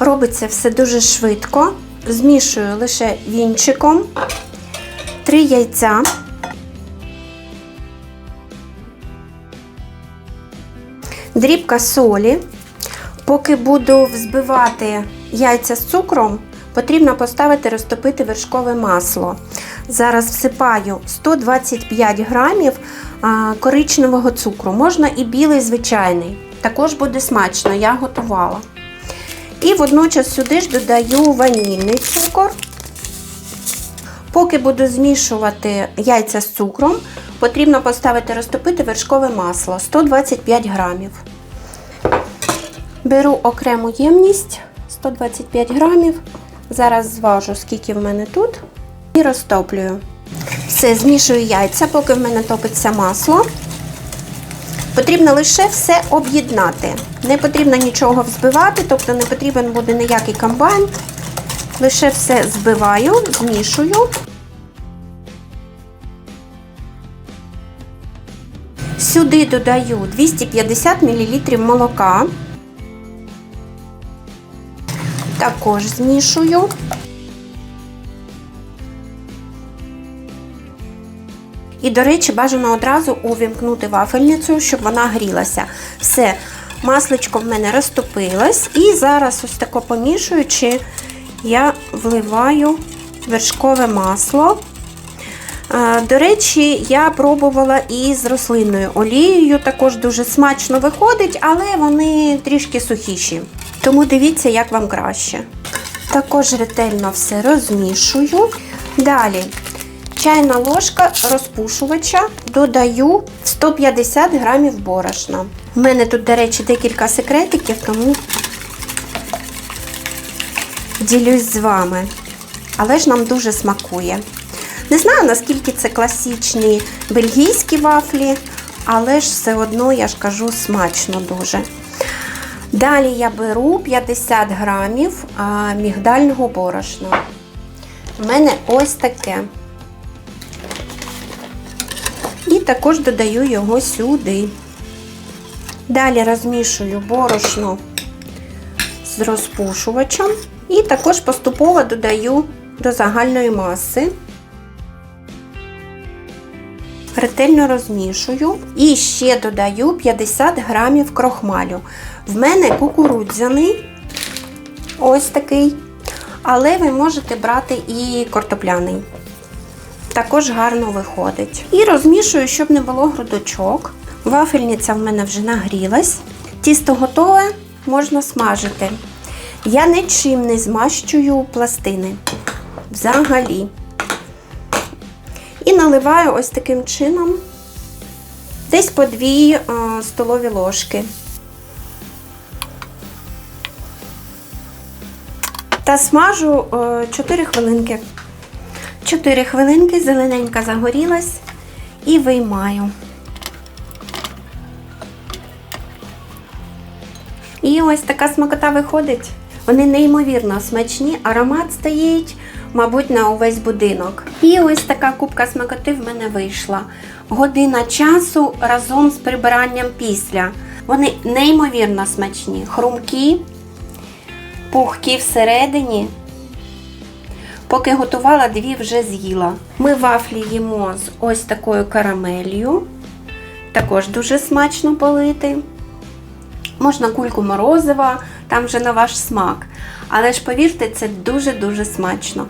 Робиться все дуже швидко. Змішую лише вінчиком. Три яйця. Дрібка солі. Поки буду взбивати яйця з цукром, потрібно поставити розтопити вершкове масло. Зараз всипаю 125 грамів коричневого цукру. Можна і білий звичайний. Також буде смачно, я готувала. І водночас сюди ж додаю ванільний цукор. Поки буду змішувати яйця з цукром, потрібно поставити розтопити вершкове масло 125 грамів. Беру окрему ємність 125 грамів. Зараз зважу, скільки в мене тут, і розтоплюю. Все, змішую яйця, поки в мене топиться масло. Потрібно лише все об'єднати. Не потрібно нічого взбивати, тобто не потрібен буде ніякий комбайн. Лише все збиваю, змішую. Сюди додаю 250 мл молока. Також змішую. І, до речі, бажано одразу увімкнути вафельницю, щоб вона грілася. Все, масличко в мене розтопилось. І зараз, ось тако помішуючи, я вливаю вершкове масло. Е, До речі, я пробувала і з рослинною олією, також дуже смачно виходить, але вони трішки сухіші. Тому дивіться, як вам краще. Також ретельно все розмішую. Далі чайна ложка розпушувача додаю 150 грамів борошна. У мене тут, до речі, декілька секретиків, тому ділюсь з вами. Але ж нам дуже смакує. Не знаю, наскільки це класичні бельгійські вафлі, але ж все одно, я ж кажу, смачно дуже. Далі я беру 50 грамів мігдального борошна. У мене ось таке. І також додаю його сюди. Далі розмішую борошно з розпушувачем і також поступово додаю до загальної маси. Ретельно розмішую і ще додаю 50 грамів крохмалю. В мене кукурудзяний, ось такий, але ви можете брати і картопляний. Також гарно виходить. І розмішую, щоб не було грудочок. Вафельниця в мене вже нагрілась. Тісто готове, можна смажити. Я нічим не змащую пластини. Взагалі. І наливаю ось таким чином десь по 2 е, столові ложки. Та смажу е, 4 хвилинки. 4 хвилинки, зелененька загорілась і виймаю. І ось така смакота виходить. Вони неймовірно смачні, аромат стоїть, мабуть, на увесь будинок. І ось така кубка смакоти в мене вийшла. Година часу разом з прибиранням після. Вони неймовірно смачні, хрумкі, пухкі всередині. Поки готувала, дві вже з'їла. Ми вафлі їмо з ось такою карамелью. Також дуже смачно полити. Можна кульку морозива, там вже на ваш смак. Але ж повірте, це дуже-дуже смачно.